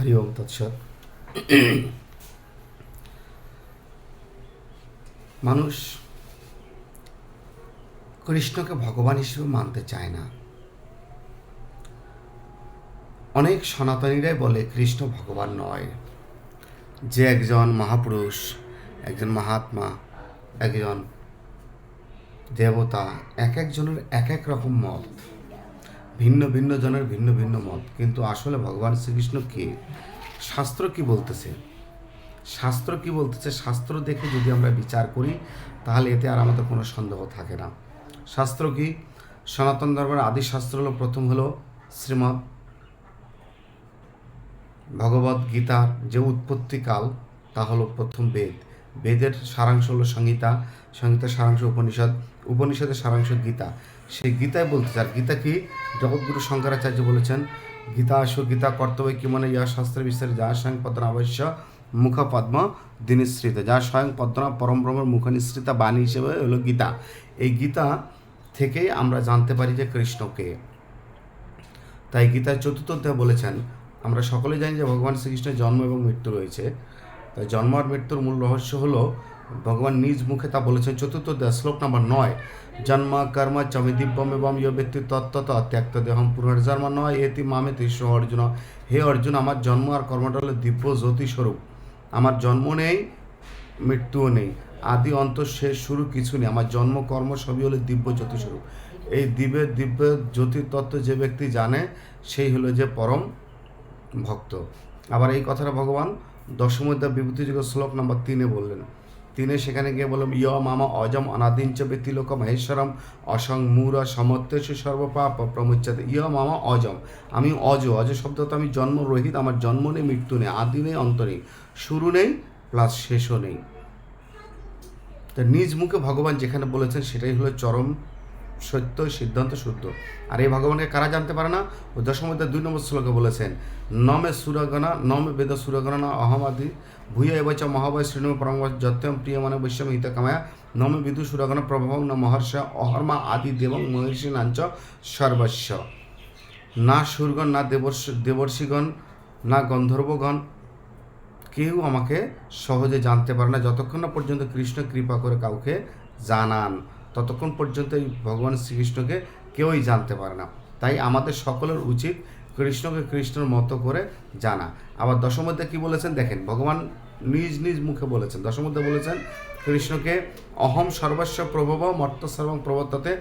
হরি ওম তৎসৎ মানুষ কৃষ্ণকে ভগবান হিসেবে মানতে চায় না। অনেক সনাতনীরাই বলে, কৃষ্ণ ভগবান নয়। যে একজন মহাপুরুষ, একজন মহাত্মা, একজন দেবতা, এক একজনের এক এক রকম মত। ভিন্ন ভিন্ন জনের ভিন্ন ভিন্ন মত। কিন্তু আসলে ভগবান শ্রীকৃষ্ণ কে? শাস্ত্র কি বলতেছে? শাস্ত্র কি বলতেছে? শাস্ত্র দেখে যদি আমরা বিচার করি, তাহলে এতে আর আমাদের কোনো সন্দেহ থাকে না। শাস্ত্র কি? সনাতন ধর্মের আদি শাস্ত্র হলো, প্রথম হলো শ্রীমৎ ভগবত গীতার যে উৎপত্তিকাল তা হলো প্রথম বেদ। বেদের সারাংশ হলো সংহিতা সংহিতার সারাংশ উপনিষদ, উপনিষদের সারাংশ গীতা। সেই গীতায় বলতে চার গীতা কি? জগৎগুরু শঙ্করাচার্য বলেছেন, গীতা আস, গীতা কর্তব্য কি মানে ইয়া শাস্ত্রের বিস্তারে। যা স্বয়ং পদ্মনা অবশ্য মুখ পদ্ম দিনিশ্রিত। যা স্বয়ং পদ্মনা পরম ব্রহ্মের মুখ নিঃসৃতা বাণী হিসেবে হলো গীতা। এই গীতা থেকেই আমরা জানতে পারি যে কৃষ্ণকে। তাই গীতার চতুর্থ অধ্যায় বলেছেন, আমরা সকলে জানি যে ভগবান শ্রীকৃষ্ণের জন্ম এবং মৃত্যু রয়েছে। তাই জন্ম আর মৃত্যুর মূল রহস্য হলো, ভগবান নিজ মুখে তা বলেছেন। চতুর্থ শ্লোক নাম্বার নয়, জন্ম কর্ম চমি দিব্যম এবং ইয় ব্যক্তি তত্ত্বত ত্যক্ত দেহম পুনর্জন্ম নয়, এতি মামে তৃষ্ণ অর্জুন। হে অর্জুন, আমার জন্ম আর কর্মটা হলো দিব্য জ্যোতিস্বরূপ। আমার জন্ম নেই, মৃত্যুও নেই। আদি অন্ত শেষ শুরু কিছু নেই। আমার জন্ম, কর্ম সবই হলো দিব্য জ্যোতিস্বরূপ। এই দিব্যের দিব্য জ্যোতির তত্ত্ব যে ব্যক্তি জানে, সেই হলো যে পরম ভক্ত। আবার এই কথাটা ভগবান দশমোধ্যায় বিভূতিযুগ শ্লোক নম্বর তিনে বললেন, তিনে সেখানে গিয়ে বললাম, ইয় মামা অজম অনাদিঞ্চ ব্যক্তিলোক মহেশ্বরম, অসং মূর সমত্বেশু সর্বপাপ প্রমুচ্ছতে। ইয় মামা অজম, আমি অজ অজ শব্দ তো আমি জন্মরহিত, আমার জন্ম নেই, মৃত্যু নেই, আদি নেই, অন্ত নেই, শুরু নেই, প্লাস শেষও নেই। তা নিজ মুখে ভগবান যেখানে বলেছেন, সেটাই হলো চরম সত্য, সিদ্ধান্ত শুদ্ধ আর এই ভগবানকে কারা জানতে পারে না? ও দশমধ্যে দুই নম্বর শ্লোকে বলেছেন, নমে সুরগণা, নমে বেদ সুরগণা অহমাদি ভূয় এবচ মহাবয় শ্রীণ পরম যত্যম প্রিয় মানে বৈশ্যম হিত কামায়া, নমে বিদু সুরগণ প্রভব ন মহর্ষ অহর্মা আদি দেবং মহর্ষি নাঞ্চ সর্বস্ব। না সুরগণ, না দেবর্ষ, দেবর্ষিগণ, না গন্ধর্বগণ কেউ আমাকে সহজে জানতে পারে না, যতক্ষণ না পর্যন্ত কৃষ্ণ কৃপা করে কাউকে জানান। ততক্ষণ পর্যন্ত এই ভগবান শ্রীকৃষ্ণকে কেউই জানতে পারে না। তাই আমাদের সকলের উচিত কৃষ্ণকে কৃষ্ণের মতো করে জানা। আবার দশমধ্যে কি বলেছেন? দেখেন, ভগবান নিজ নিজ মুখে বলেছেন। দশমধ্যে বলেছেন, কৃষ্ণকে অহম সর্বস্ব প্রভব মর্ত সর্বং প্রবর্ততে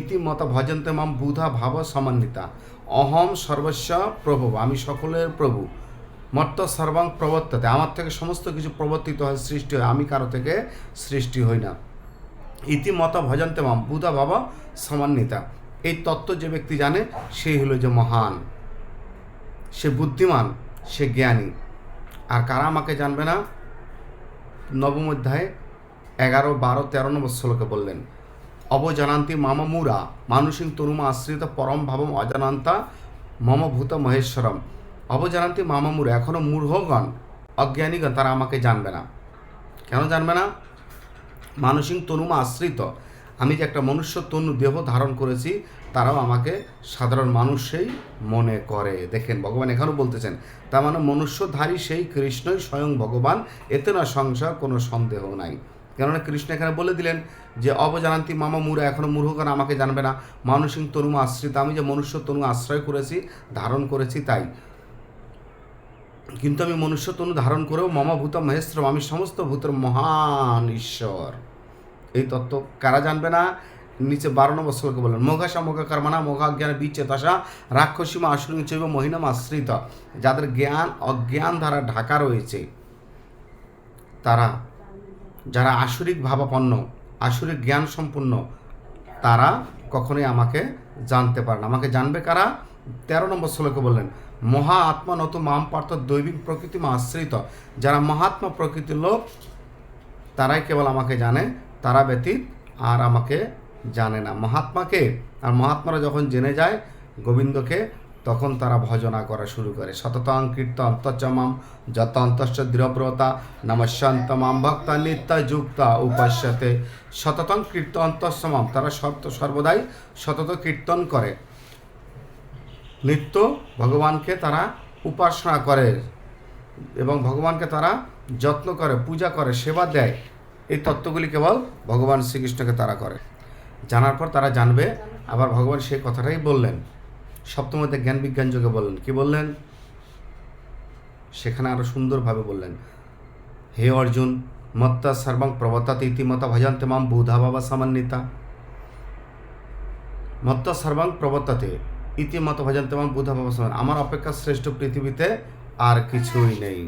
ইতিমত ভজন্তে মাম বুধা ভাব সমান্বিতা। অহম সর্বস্ব প্রভব, আমি সকলের প্রভু মর্ত সর্বাং প্রবর্ততে। আমার থেকে সমস্ত কিছু প্রবর্তিত হয় সৃষ্টি হয়, আমি কারও থেকে সৃষ্টি হই না। ইতিমত ভজন্তে মাম বুধা বাবা সমান্বিতা। এই তত্ত্ব যে ব্যক্তি জানে সেই হলো যে মহান। সে বুদ্ধিমান, সে জ্ঞানী। আর কারা আমাকে জানবে না? নবম অধ্যায়ে, এগারো, বারো, তেরো নম্বর শ্লোকে বললেন, অবজানান্তি মামমুরা মানুষিং তরুমা আশ্রিত পরম ভাবম অজানান্তা মম ভূত মহেশ্বরম। অবজানান্তি মামামুরা এখনও মূর্হগণ অজ্ঞানীগণ, তারা আমাকে জানবে না। কেন জানবে না? মানসিক তনুমা আশ্রিত। আমি যে একটা মনুষ্য তনু দেহ ধারণ করেছি, তারাও আমাকে সাধারণ মানুষই মনে করে। দেখেন, ভগবান এখানেও বলতেছেন, তার মানে মনুষ্যধারী সেই কৃষ্ণই স্বয়ং ভগবান, এতে না সংশয় কোনো সন্দেহ নাই। কেননা কৃষ্ণ এখানে বলে দিলেন যে, অবজানান্তি মামা মুরা এখনও মূর্খগণ আমাকে জানবে না। মানসিক তনুমা আশ্রিত, আমি যে মনুষ্য তনু আশ্রয় করেছি, ধারণ করেছি তাই। কিন্তু আমি মনুষ্য তনু ধারণ করেও মমাভূত মহেশ্রম আমি সমস্ত ভূতের মহান ঈশ্বর। এই তত্ত্ব কারা জানবে না? নিচে বারো নম্বর শ্লোকে বললেন মোঘাসা মোঘা কর্মনা মোঘাজ্ঞান বিচ্ছেদশা রাক্ষসীমা আশ্রম চৈব মহিনাম আশ্রিত যাদের জ্ঞান, অজ্ঞান দ্বারা ঢাকা রয়েছে, তারা, যারা আসরিক ভাবাপন্ন আসরিক জ্ঞান সম্পূর্ণ তারা কখনোই আমাকে জানতে পারে না। আমাকে জানবে কারা? তেরো নম্বর শ্লোকে বললেন, মহা আত্মা নত মাম পার্থ দৈবিক প্রকৃতি মা আশ্রিত। যারা মহাত্মা প্রকৃতির লোক, তারাই কেবল আমাকে জানে তারা ব্যতীত আর আমাকে জানে না। মহাত্মাকে আর মহাত্মারা যখন জেনে যায় গোবিন্দকে, তখন তারা ভজনা করা শুরু করে। সততং কীর্ত অন্তচমাম যত অন্তশ্চ দৃঢ়ব্রতা নমস্যন্ত মাম ভক্তা নিত্য যুক্তা উপাস্যতে। সততং কীর্ত অন্তঃসমাম তারা সত সর্বদাই সতত কীর্তন করে। নিত্য ভগবানকে তারা উপাসনা করে এবং ভগবানকে তারা যত্ন করে, পূজা করে, সেবা দেয়। এই তত্ত্বগুলি কেবল ভগবান শ্রীকৃষ্ণকে তারা করে। জানার পর তারা জানবে, আবার ভগবান সেই কথাটাই বললেন। সপ্তমতে জ্ঞান বিজ্ঞান যোগে বললেন, কি বললেন? সেখানে আরও সুন্দরভাবে বললেন, হে অর্জুন, মত্তা সর্বং প্রবতাতে ইতিমতা ভজন্তে মাম বুধা বাবা সামান্বিতা। মত্তা সর্বাং প্রবর্তাতে ইতিমত ভজন্তে মাম বুধা বাবা সামান আমার অপেক্ষা শ্রেষ্ঠ পৃথিবীতে আর কিছুই নেই।